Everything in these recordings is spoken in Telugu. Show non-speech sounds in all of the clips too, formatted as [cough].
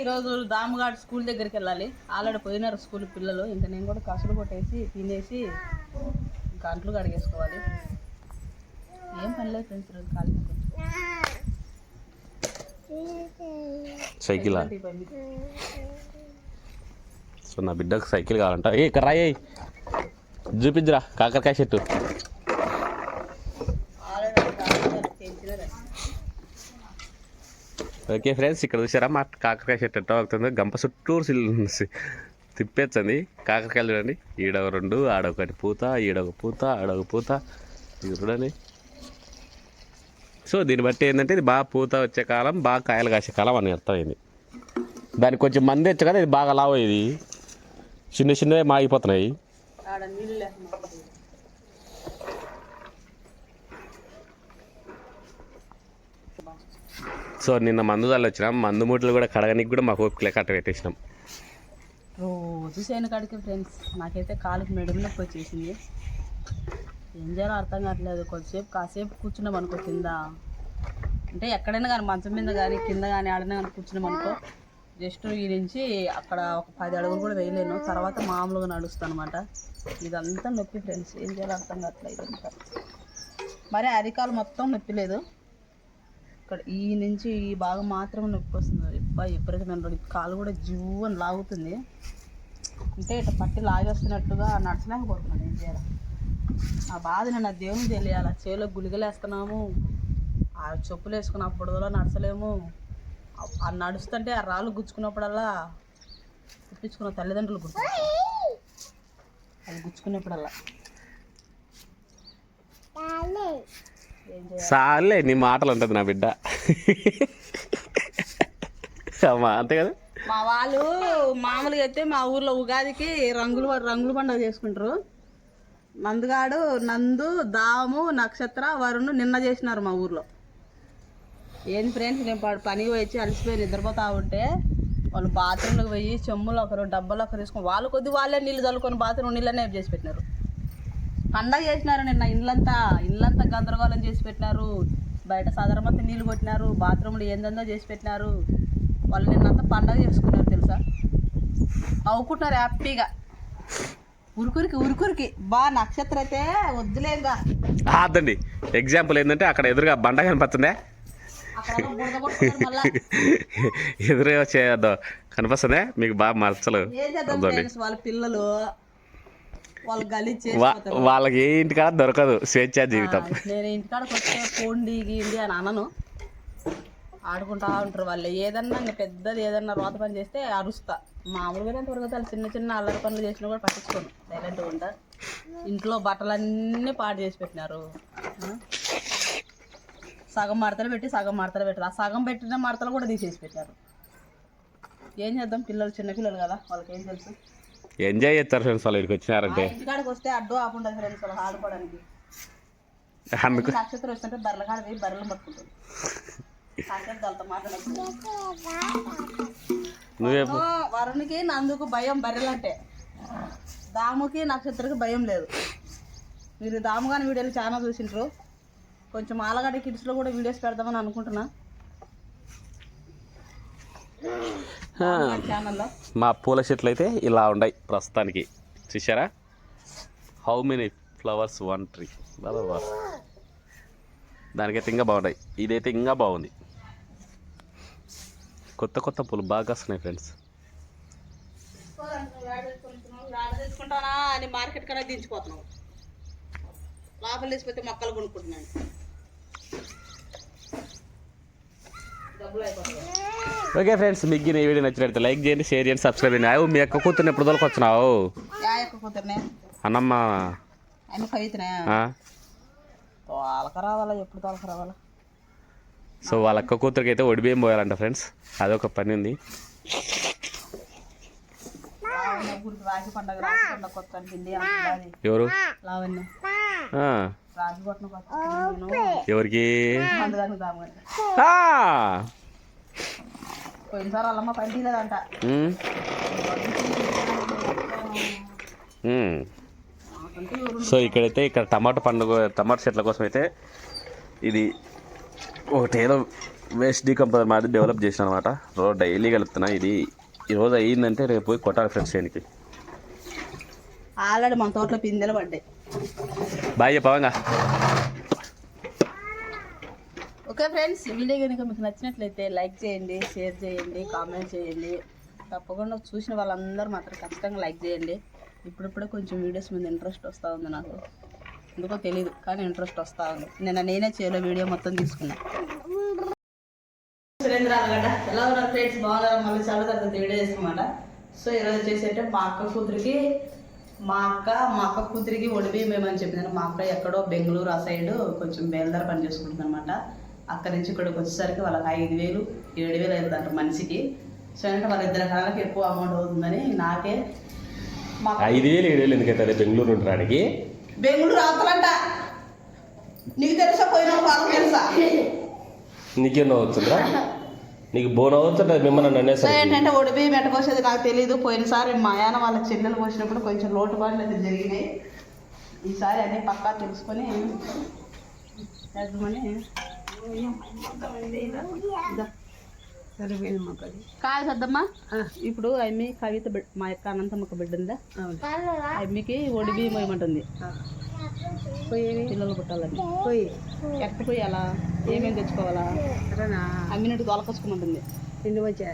ఈరోజు దామగాడ్ స్కూల్ దగ్గరికి వెళ్ళాలి. ఆల్రెడీ పోయినారు స్కూల్ పిల్లలు. ఇంకా నేను కూడా కసులు కొట్టేసి తినేసి గంటలు కడిగేసుకోవాలి. ఏం పని లేదు ఫ్రెండ్స్ ఈరోజు ఖాళీ సైకిల్? సో నా బిడ్డకు సైకిల్ కావాలంట. ఏ ఇక్కడ రాయి చూపించరా కాకరకాయ చెట్టు. ఓకే ఫ్రెండ్స్ ఇక్కడ చూసారా మా కాకరకాయ చెట్టు ఎట్లా అవుతుంది గంప చుట్టూరు సిల్- తిప్పేచ్చండి. కాకరకాయలు చూడండి. ఈడ ఒక రెండు ఆడొకటి పూత ఈడొక పూత ఆడొక పూత. ఇది చూడండి. సో దీన్ని బట్టి ఏంటంటే ఇది బాగా పూత వచ్చే కాలం బాగా కాయలు కాసే కాలం అని అర్థమైంది. దానికి కొంచెం మంది వచ్చే కదా ఇది బాగా లావు ఇది చిన్న చిన్నవి మాగిపోతున్నాయి ఆడ నీళ్ళు లేకుండా సో నిన్న మందు తల్లి వచ్చినాం మందు మూటలు కూడా కడగనికి కూడా మాకు ఓపిక లేక అట్ట పెట్టేసినాం. రోజు చేయను కాడికి ఫ్రెండ్స్ నాకైతే కాలుకి మెడలు నొప్పి వచ్చేసింది. ఏం చేయాలో అర్థం కావట్లేదు. కొద్దిసేపు కాసేపు కూర్చున్నాం అనుకో కింద. అంటే ఎక్కడైనా కానీ మంచం మీద కానీ కింద కానీ ఆడైనా కానీ కూర్చున్నాం అనుకో జస్ట్ ఈ నుంచి అక్కడ ఒక పది అడుగులు కూడా వేయలేను. తర్వాత మామూలుగా నడుస్తాను అనమాట ఇదంతా నొప్పి ఫ్రెండ్స్ ఏం చేయాలో అర్థం కావట్లేదు మరి అరికాలు మొత్తం నొప్పి లేదు. ఇక్కడ ఈ నుంచి ఈ భాగం మాత్రం నొప్పి వస్తుంది. అబ్బా ఎప్పటికైనా కాలు కూడా జివ్వు అని లాగుతుంది. అంటే ఇట్లా పట్టి లాగేస్తున్నట్టుగా నడచలేకపోతున్నాను ఏం చేయాలి? ఆ బాధ నేను ఆ దేవుని తెలియాలి. చేలో గులిగలు వేస్తున్నాము ఆ చెప్పులు వేసుకున్న బుడదలో నడచలేము. ఆ- నడుస్తుంటే ఆ రాళ్ళు గుచ్చుకున్నప్పుడల్లా తిప్పించుకున్న తల్లిదండ్రులు గుర్తు అది గుచ్చుకున్నప్పుడల్లా. సార్లే నీ మాటలు ఉంటుంది నా బిడ్డ. అమ్మా అంతే కదా? మా వాళ్ళు మామూలుగా అయితే మా ఊర్లో ఉగాదికి రంగులు రంగులు పండుగ చేసుకుంటారు. నందుగాడు నందు దాము నక్షత్ర వరుణ్ నిన్న చేసినారు మా ఊర్లో. ఏంది ఫ్రెండ్స్ నేను ప- పనికి వచ్చి అలసిపోయి నిద్రపోతా ఉంటే వాళ్ళు బాత్రూంలోకి పోయి చెమ్ములు ఒకరు డబ్బాలు ఒకరు తీసుకొని వాళ్ళు కొద్ది వాళ్ళే నీళ్ళు చల్లుకొని బాత్రూమ్ నీళ్ళనే చేసి పెట్టినారు. పండగ చేసినారు నిన్న ఇళ్ళంతా ఇళ్ళంతా గందరగోళం చేసి పెట్టినారు. బయట సాధారణమంతా నీళ్ళు కొట్టినారు బాత్రూమ్లు ఏందందో చేసి పెట్టినారు. వాళ్ళు నిన్నంతా పండగ చేసుకున్నారు తెలుసా? అవుకుంటున్నారు హ్యాపీగా. ఉరుకురికి ఉరుకురికి. బా నక్షత్రం అయితే వద్దులేదుగా అదండి ఎగ్జాంపుల్ ఏంటంటే అక్కడ ఎదురుగా బండ మళ్ళా. [laughs] ఎదురుగా వచ్చేదో కనిపిస్తుందే మీకు బాగా ఫ్రెండ్స్ వాళ్ళ పిల్లలు. వాళ్ళకి ఏ ఇంటికాడ దొరకదు స్వేచ్ఛా జీవితం. నేను ఇంటికాడకి వస్తే పోండి గీండి అని అనను. ఆడుకుంటా ఉంటారు వాళ్ళు. ఏదన్నా ఇంకా పెద్దది ఏదన్నా రోత పని చేస్తే అరుస్తా. మామూలుగానే దొరుకుతారు చిన్న చిన్న అల్లరి పనులు చేసినా కూడా పట్టించుకోను. సైలెంట్గా ఉంటా. ఇంట్లో బట్టలన్నీ పాడు చేసి పెట్టినారు? సగం మడతలు పెట్టి సగం మడతలు పెట్టారు. ఆ సగం పెట్టిన మడతలు కూడా తీసేసి పెట్టారు ఏం చేద్దాం? పిల్లలు చిన్న పిల్లలు కదా. వాళ్ళకి ఏం తెలుసు? ఎంజాయ్ చేస్తారు ఫ్రెండ్స్ వాళ్ళు ఇక్కడికి వచ్చినారంటే. ఇంటికాడికి వస్తే అడ్డు ఆపుండదు ఫ్రెండ్స్ వాళ్ళు ఆడుకోవడానికి. అందుకు నక్షత్రం వస్తుంటే పోయి బర్రెలు పట్టుకుంటుంది నువ్వే వరుణ్కి నందుకు భయం బర్రెలంటే. దాముకి నక్షత్రకి భయం లేదు. మీరు దాము కానీ వీడియోలు చాలా చూసింటారు కొంచెం ఆలగడ్డ కిడ్స్లో కూడా వీడియోస్ పెడదామని అనుకుంటున్నా. మా పూల చెట్లు అయితే ఇలా ఉన్నాయి ప్రస్తుతానికి. చూసారా how many flowers one tree బాబా దానికైతే ఇంకా బాగున్నాయి. ఇదైతే ఇంకా బాగుంది. కొత్త కొత్త పూలు బాగా వస్తున్నాయి ఫ్రెండ్స్. తెచ్చుకుంటానా అని మార్కెట్ కన్నా దించిపోతున్నావు లోపల తీసిపోతే మొక్కలు కొనుక్కుంటున్నాను డబ్బులు అయిపోతాయి. ఓకే ఫ్రెండ్స్ మీకు ఈ వీడియో నచ్చినట్లయితే లైక్ చేయండి షేర్ చేయండి సబ్స్క్రైబ్ చేయండి. అయ్యో మీ అక్క కూతుర్ని ఎప్పుడు తోలుకొచ్చినావు? యొక్క అన్నమ్మ. సో వాళ్ళ అక్క కూతురికి అయితే ఒడిబియ్యం పోయాలంట ఫ్రెండ్స్. అదొక పని ఉంది. ఎవరు? ఎవరికి! పోయినసారి వాళ్ళమ్మ సో ఇక్కడైతే ఇక్కడ టమాటా పండుగ టమాటా చెట్ల కోసం అయితే ఇది ఒకటి ఏదో వేస్ట్ డీకంపోజర్ మాది డెవలప్ చేసిన అనమాట రోజు డైలీ కలుపుతున్నా. ఇది ఈరోజు అయ్యిందంటే రేపు పోయి కొట్టాలి ఫ్రెండ్స్ చేయనికి ఆల్రెడీ మన తోటలో పిందెలు పడ్డాయి. బాయ్ చెప్పవంగా. ఓకే ఫ్రెండ్స్ వీడియో కనుక మీకు నచ్చినట్లయితే లైక్ చేయండి షేర్ చేయండి కామెంట్ చేయండి. తప్పకుండా చూసిన వాళ్ళందరూ మాత్రం ఖచ్చితంగా లైక్ చేయండి. ఇప్పుడిప్పుడే కొంచెం వీడియోస్ మీద ఇంట్రెస్ట్ వస్తూ ఉంది నాకు. ఎందుకో తెలియదు కానీ ఇంట్రెస్ట్ వస్తూ ఉంది. నిన్న నేనే చేయలో వీడియో మొత్తం తీసుకున్నా. సురేంద్ర అనమాట. ఎలా ఉన్నారు ఫ్రెండ్స్? బాగున్నారు? మళ్ళీ చాలా తర్వాత వీడియో చేసామాట సో ఈరోజు వచ్చేసి మా అక్క కూతురికి మా అక్క మా అక్క కూతురికి ఒడిబి మేమని చెప్పింది మా అక్క ఎక్కడో బెంగళూరు ఆ సైడ్ కొంచెం బేల్దార పని చేసుకుంటుంది అనమాట అక్కడి నుంచి ఇక్కడికి వచ్చేసరికి వాళ్ళకి ఐదు వేలు ఏడు వేలు అవుతుందంట మనిషికి. సో అంటే వాళ్ళ ఇద్దరు కాళ్ళకి ఎక్కువ అమౌంట్ అవుతుందని నాకే ఐదు వేలు ఏడు వేలు ఎందుకైతే బెంగళూరు ఉండడానికి బెంగళూరు అవతలంట నీకు తెలుసా పోయిన వాళ్ళకి తెలుసా? నీకేం అవుతుందా నీకు బోన్ అవుతుందా మిమ్మల్ని సో అనేసరికి. ఏంటంటే ఒడిబి మెట్టకోసేది నాకు తెలియదు పోయినసారి మా ఆయన వాళ్ళ చెల్లెలు పోసినప్పుడు కొంచెం లోటుపాట్లు అయితే జరిగినాయి. ఈసారి అన్నీ పక్కా తెలుసుకొని చేద్దామని. కాదు సద్దమ్మా. ఇప్పుడు అమ్మి కవిత బిడ్డ మా యొక్క అనంతమ్మ బిడ్డ ఉందా? అమ్మికి ఒడిబి మోయమంటుంది పిల్లలు పుట్టాలని. పోయి. ఎక్క పోయాలా? ఏమేమి తెచ్చుకోవాలా? అమ్మినట్టు తొలకొచ్చుకోమంటుంది నిన్ను వచ్చా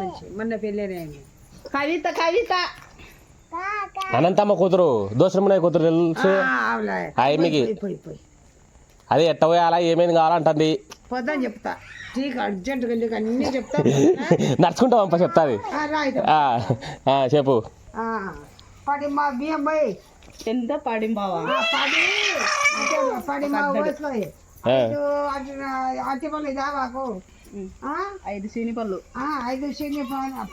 మంచి. మొన్న పెళ్ళేనే కవిత కవిత! అనంతమ్మ కూతురు దోసరమ్మనే కూతురు తెలుసు? అదే ఎట్ట పోయాలా ఏమేమి కావాలంటుంది పొద్దున చెప్తా నీకు అర్జెంటుగా నీకు అన్నీ చెప్తా నడుచుకుంటా పంప చెప్తాది ఆ, రా అయితే. ఆ, ఆ, చెప్పు ఆ, పడి మా బియ్యం పోయి ఎంత పాడింబావా పడి అంటే పడి మా పోయి పళ్ళు ఐదు సీని పళ్ళు ఆ, ఐదు శని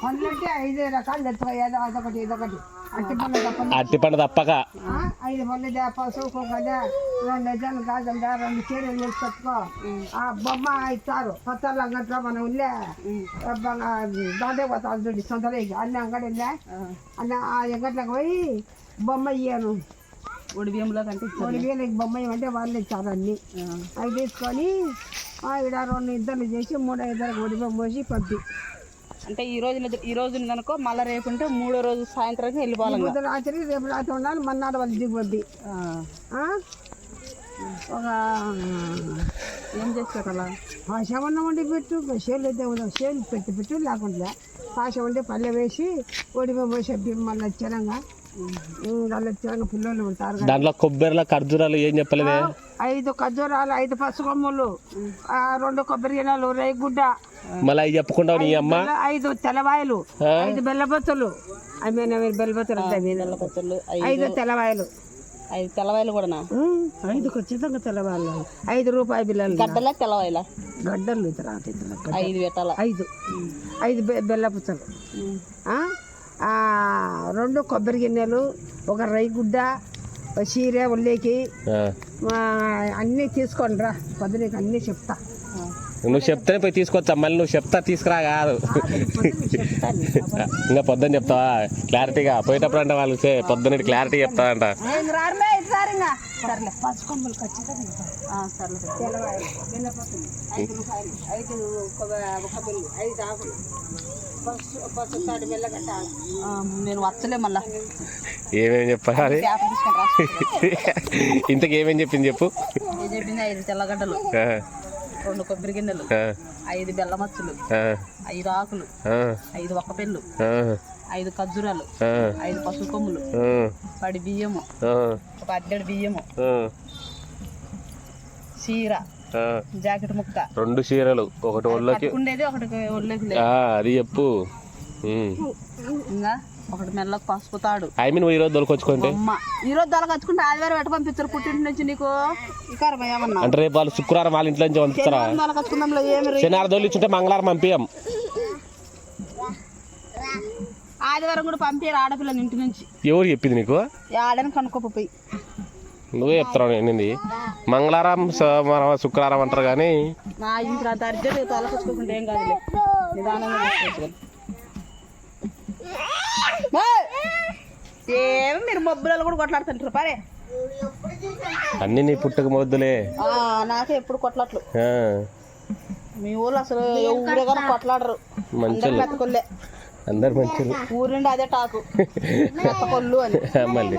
పండ్లు అంటే ఐదు రకాలు తెచ్చుకో ఏదో అదొకటి ఇదొకటి అట్టి పళ్ళు తప్ప అట్టి పండు తప్పక. ఆ, ఐదు పళ్ళు పసుపు కదా రెండు గాజులు దా రెండు చీరలు వేసి పెట్టుకో. ఆ బొమ్మ ఇస్తారు. కొత్త అంగట్లో మనం ఉల్లే దాంట్లో పోతాం చూడు సొంతలేకి అన్ని అంగడి ఉందా? అన్న ఆ అంగట్లోకి పోయి బొమ్మ ఇయ్యాను. ఒడి బియ్యంలో కంటే ఇచ్చారు. మూడు వేలకి బొమ్మ ఇవ్వంటే వాళ్ళు ఇచ్చారు అన్ని. అవి తీసుకొని ఆ, ఈడ రెండు ఇద్దరు చేసి మూడో ఇద్దరు ఒడి బొమ్మ పోసి పంపి. అంటే ఈ రోజు ఈ రోజు అనుకో మళ్ళీ రేపు ఉంటే మూడో రోజు సాయంత్రం వెళ్ళిపోవాలి రాత్రి రేపు రాత్రి ఉండాలి మన్నాడు వాళ్ళు దిగి పంపి ఆ? ఒక ఏం చేస్తారు అలా పాశం వండి పెట్టు షేర్లు అయితే షేర్లు పెట్టి పెట్టు లేకుండా పాశం వండి పల్లె వేసి ఒడిమ పోసి మళ్ళీ వచ్చారంగా పిల్లలు ఉంటారు. దాంట్లో కొబ్బరిలో ఖర్జూరాలు ఏం చెప్పలేదే? ఐదు ఖర్జూరాలు ఐదు పసుకొమ్ములు ఆ, రెండు కొబ్బరి గిన్నెలు రేగుడ్డ మళ్ళీ అవి చెప్పకుండా నీ అమ్మ? బెల్ల- ఐదు తెల్లవాయలు ఆ? ఐదు బెల్లబొత్తులు. ఐ మీన్ బెల్లబొత్తులు ఐదు తెల్లవాయలు. ఐదు తెల్లవాయలు కూడానా? ఉమ్, ఐదు ఖచ్చితంగా తెల్లవాయలు. ఐదు రూపాయి బిల్లలు. గడ్డలా తెల్లవాయల? గడ్డలు తర్వాత. ఐదు పెట్టాల ఐదు. ఐదు బెల్లపుచ్చలు రెండు కొబ్బరి గిన్నెలు ఒక రైగుడ్డ చీర ఉల్లేకి. అన్నీ తీసుకోండి రా. పొద్దున అన్నీ చెప్తా. నువ్వు చెప్తేనే పోయి తీసుకొచ్చా మళ్ళీ నువ్వు చెప్తా తీసుకురా కాదు. ఇంకా పొద్దున్న చెప్తావా? క్లారిటీగా. పోయేటప్పుడు అంటే వాళ్ళకి చే- పొద్దున్న క్లారిటీ చెప్తావంట ఐదు నేను వచ్చలే మళ్ళా. ఏమేమి చెప్పాలి పేపర్ తీసుకొని రాసుకుంటా. ఇంతకు ఏమేమి చెప్పింది చెప్పు. ఏం చెప్పింది? ఐదు తెల్లగడ్డలు రెండు కొబ్బరి గిన్నెలు ఐదు బెల్లమచ్చులు ఐదు ఆకులు ఐదు ఒక్క పెళ్ళు ఐదు ఖర్జూరాలు ఐదు పసుపు కొమ్ములు పడి బియ్యము ఒక అద్దెడు బియ్యము చీర. జాకెట్ ముక్క. రెండు చీరలు. ఒకటి ఒళ్ళకి ఉండేది ఒకటి ఒళ్ళకి అది చెప్పు. ఇంకా ఒకటి మెల్లకు పసుపు తాడు. ఐ మీన్ నువ్వు ఈరోజు దొరకొచ్చుకుంటే? ఈ రోజు దొరకచ్చుకుంటే ఆదివారం ఎట్ట పంపించారు పుట్టింటి నుంచి నీకు? అంటే రేపు వాళ్ళు శుక్రవారం వాళ్ళ ఇంట్లో నుంచి పంపిస్తారా? శనివారం ఇచ్చుంటే మంగళవారం పంపించం ఆదివారం కూడా పంపించారు ఆడపిల్లని ఇంటి నుంచి. ఎవరు చెప్పింది నీకు? ఆడని కనుక్కోపోయి నువ్వే చెప్తావు ఏంది? మంగళవారం సోమవారం శుక్రవారం అంటారు కానీ ఏమి మీరు మబ్బులలో కూడా కొట్లాడుతుంటారు పరే. అన్నీ నీ పుట్టక మొద్దులే. ఆ, నాకే ఎప్పుడు కొట్లాట్లు. ఆ. మీ ఊళ్ళో అసలు ఊరే కానీ కొట్లాడరు. మంచి పెద్ద కొల్లే అందరు మంచి ఊరి నుండి అదే టాకు. [laughs] పెద్ద కొల్లు అని. మళ్ళీ.